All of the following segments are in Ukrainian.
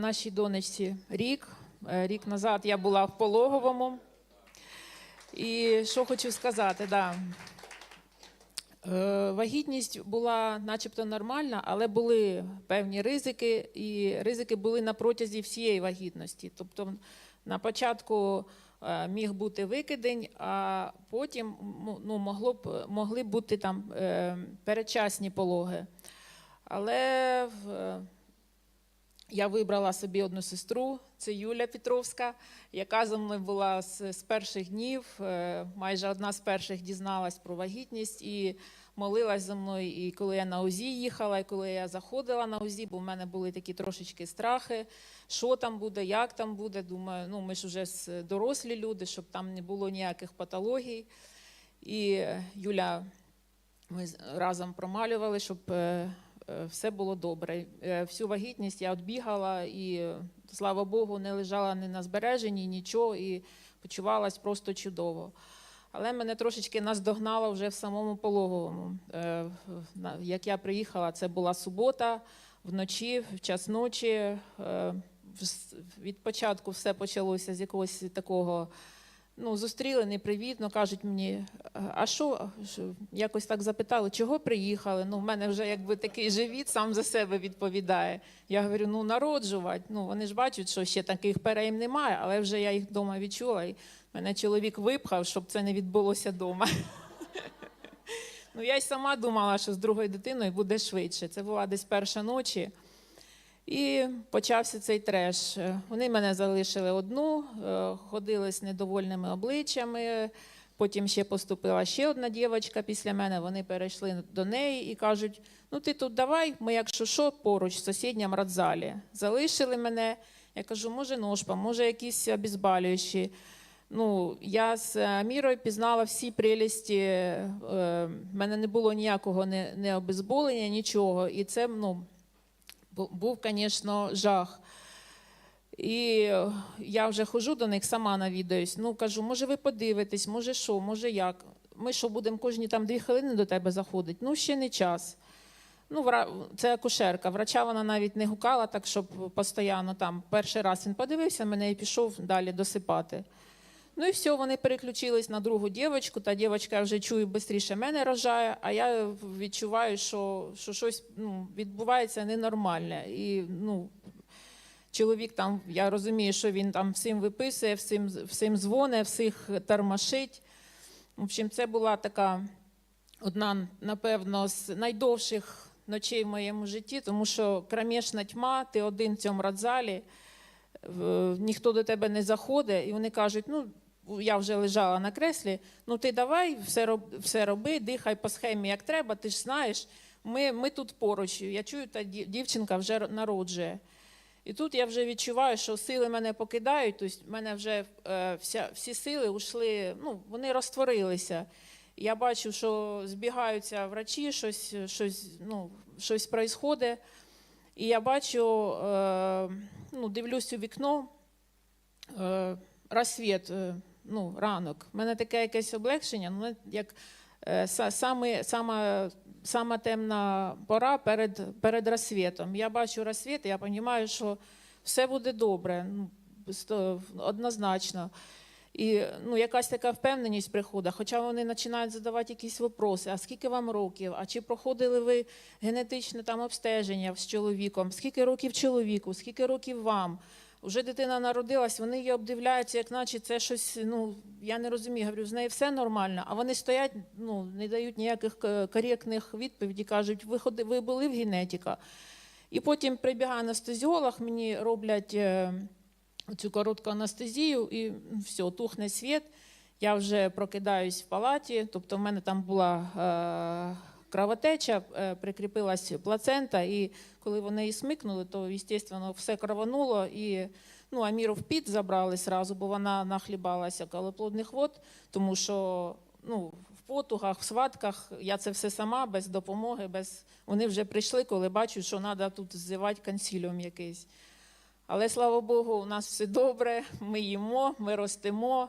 Нашій донечці рік. Е, Рік назад я була в пологовому. І що хочу сказати, да. Е, Вагітність була начебто нормальна, але були певні ризики, і ризики були на протязі всієї вагітності. Тобто на початку е, міг бути викидень, а потім ну, могло б, могли б бути там передчасні пологи. Але я вибрала собі одну сестру, це Юля Петровська, яка за мною була з, з перших днів. е, Майже одна з перших дізналась про вагітність і молилась за мною. І коли я на УЗІ їхала, і коли я заходила на УЗІ, бо в мене були такі трошечки страхи, що там буде, як там буде. Думаю, ну ми ж вже дорослі люди, щоб там не було ніяких патологій. І е, Юля, ми разом промалювали, щоб е, все було добре. Е, Всю вагітність я відбігала і, е, слава Богу, не лежала ні на збереженні, нічого, і почувалась просто чудово. Але мене трошечки наздогнало вже в самому пологовому. Е, Як я приїхала, це була субота, вночі, в час ночі. е, Від початку все почалося з якогось такого. Ну, зустріли непривітно, кажуть мені, а що, що?» якось так запитали, чого приїхали? Ну, в мене вже якби такий живіт сам за себе відповідає. Я говорю, ну народжувати. Ну, вони ж бачать, що ще таких перейм немає, але вже я їх вдома відчула. І мене чоловік випхав, щоб це не відбулося вдома. Ну, я й сама думала, що з другою дитиною буде швидше. Це була десь перша ночі. І почався цей треш. Е, Вони мене залишили одну, е, ходили з недовольними обличчями. Потім ще поступила ще одна дівчинка після мене. Вони перейшли до неї і кажуть: ну ти тут давай, ми, якщо що, поруч в сусідньому родзалі. Залишили мене. Я кажу, може ножпа, може якісь обізбалюючі. Ну, я з е, Мірою пізнала всі прелісті. е, В мене не було ніякого не, не обезболення, нічого. І це ну, був, звісно, жах. І я вже ходжу до них, сама навідаюсь. Ну, кажу, може, ви подивитесь, може що, може як. Ми що, будемо кожні там дві хвилини до тебе заходити? Ну, ще не час. Ну, це акушерка. Врача вона навіть не гукала, так щоб постійно там. Перший раз він подивився мене і пішов далі досипати. Ну і все, вони переключились на другу дівчинку. Та дівчинка вже чую, швидше мене рожає, а я відчуваю, що, що щось ну, відбувається ненормальне. І ну, чоловік там, я розумію, що він там всім виписує, всім, всім дзвонить, всіх тормошить. В общем, це була така одна, напевно, з найдовших ночей в моєму житті, тому що кромешна тьма, ти один в цьому родзалі, в- ніхто до тебе не заходить, і вони кажуть, ну. Я вже лежала на креслі. Ну ти давай все роб, все роби, дихай по схемі, як треба. Ти ж знаєш, ми, ми тут поруч. Я чую, та дівчинка вже народжує. І тут я вже відчуваю, що сили мене покидають. Тобто в мене вже е, вся, всі сили ушли, ну, вони розтворилися. Я бачу, що збігаються врачі, щось, щось, ну, щось відбувається. І я бачу, е, ну, дивлюсь у вікно, е, розсвіт, ну, ранок. У мене таке якесь облегшення, ну, як е, саме, сама, сама темна пора перед, перед розсвітом. Я бачу розсвіт, і я розумію, що все буде добре, ну, однозначно. І ну, якась така впевненість приходить, хоча вони починають задавати якісь питання, а скільки вам років, а чи проходили ви генетичне там обстеження з чоловіком, скільки років чоловіку, скільки років вам. Вже дитина народилась, вони її обдивляються, як наче це щось, ну, я не розумію, говорю, з нею все нормально, а вони стоять, ну, не дають ніяких е, коректних відповідей, кажуть, ви, ходи, ви були в генетика. І потім прибігає анестезіолог, мені роблять е, цю коротку анестезію, і все, тухне світ. Я вже прокидаюсь в палаті, тобто в мене там була е, кровотеча, е, прикріпилась плацента, і коли вони її смикнули, то, звісно, все кровануло. І ну, Аміру в піт забрали сразу, бо вона нахлібалася колоплодних вод, тому що ну, в потугах, в сватках я це все сама, без допомоги, без... вони вже прийшли, коли бачать, що треба тут ззивати консіліум якийсь. Але слава Богу, у нас все добре, ми їмо, ми ростемо.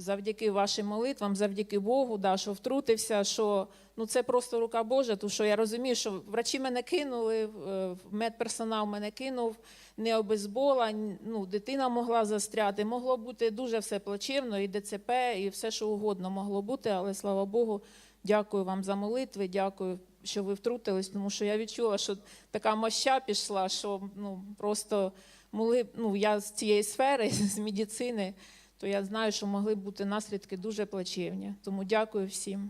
Завдяки вашим молитвам, завдяки Богу, да, що втрутився, що ну, це просто рука Божа, тому що я розумію, що врачі мене кинули, е, медперсонал мене кинув. не обезбола, ну, дитина могла застряти. Могло бути дуже все плачевно, і ДЦП, і все, що угодно могло бути, але слава Богу, дякую вам за молитви, дякую, що ви втрутились, тому що я відчула, що така моща пішла, що ну, просто могли, ну, я з цієї сфери, з медицини, то я знаю, що могли бути наслідки дуже плачевні. Тому дякую всім.